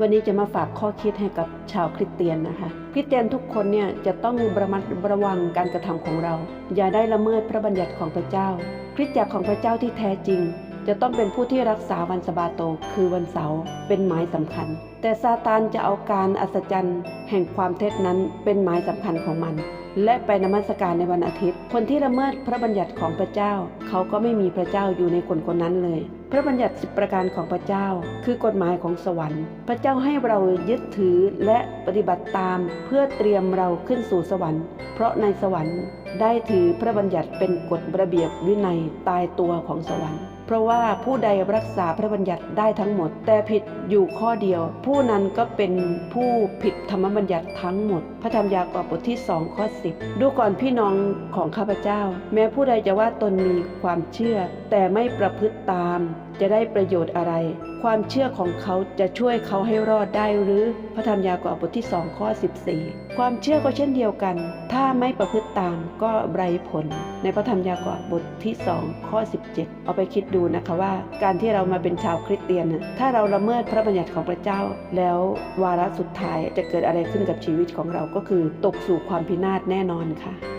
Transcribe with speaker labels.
Speaker 1: วันนี้จะมาฝากข้อคิดให้กับชาวคริสเตียนนะคะ คริสเตียนทุกคนเนี่ยจะต้องระมัดระวังการกระทำของเรา อย่าได้ละเมิดพระบัญญัติของพระเจ้า คริสตจักรของพระเจ้าที่แท้จริง จะต้องเป็นผู้ที่รักษาวันสบาโตคือวันเสาร์เป็นหมายสำคัญ แต่ซาตานจะเอาการอัศจรรย์แห่งความเท็จนั้นเป็นหมายสำคัญของมัน และไปนมัสการในวันอาทิตย์ คนที่ละเมิดพระบัญญัติของพระเจ้า เขาก็ไม่มีพระเจ้าอยู่ในคนคนนั้นเลย พระบัญญัติสิบประการของพระเจ้า คือกฎหมายของสวรรค์ พระเจ้าให้เรายึดถือและปฏิบัติตามเพื่อเตรียมเราขึ้นสู่สวรรค์ เพราะในสวรรค์ได้ถือพระบัญญัติเป็นกฎระเบียบวินัยตายตัวของสวรรค์ เพราะว่าผู้ใดรักษาพระบัญญัติได้ทั้งหมด แต่ผิดอยู่ข้อเดียว ผู้นั้นก็เป็นผู้ผิดธรรมบัญญัติทั้งหมด พระธรรมยากอบบทที่2ข้อ10ดูก่อนพี่น้องของข้าพเจ้า แม้ผู้ใดจะว่าตนมีความเชื่อ แต่ไม่ประพฤติตาม จะได้ประโยชน์อะไร ความเชื่อของเขาจะช่วยเขาให้รอดได้หรือพระธรรมยากอบบทที่2ข้อ14 ความเชื่อก็เช่นเดียวกัน ถ้าไม่ประพฤติตามก็ไร้ผล ในพระธรรมยากอบบทที่2ข้อ17 เอาไปคิดดููนะคะว่า การที่เรามาเป็นชาวคริสเตียนน่ะถ้าเราละเมิดพระบัญญัติของพระเจ้า แล้ววาระสุดท้ายจะเกิดอะไรขึ้นกับชีวิตของเราก็คือ ตกสู่ความพินาศแน่นอนค่ะ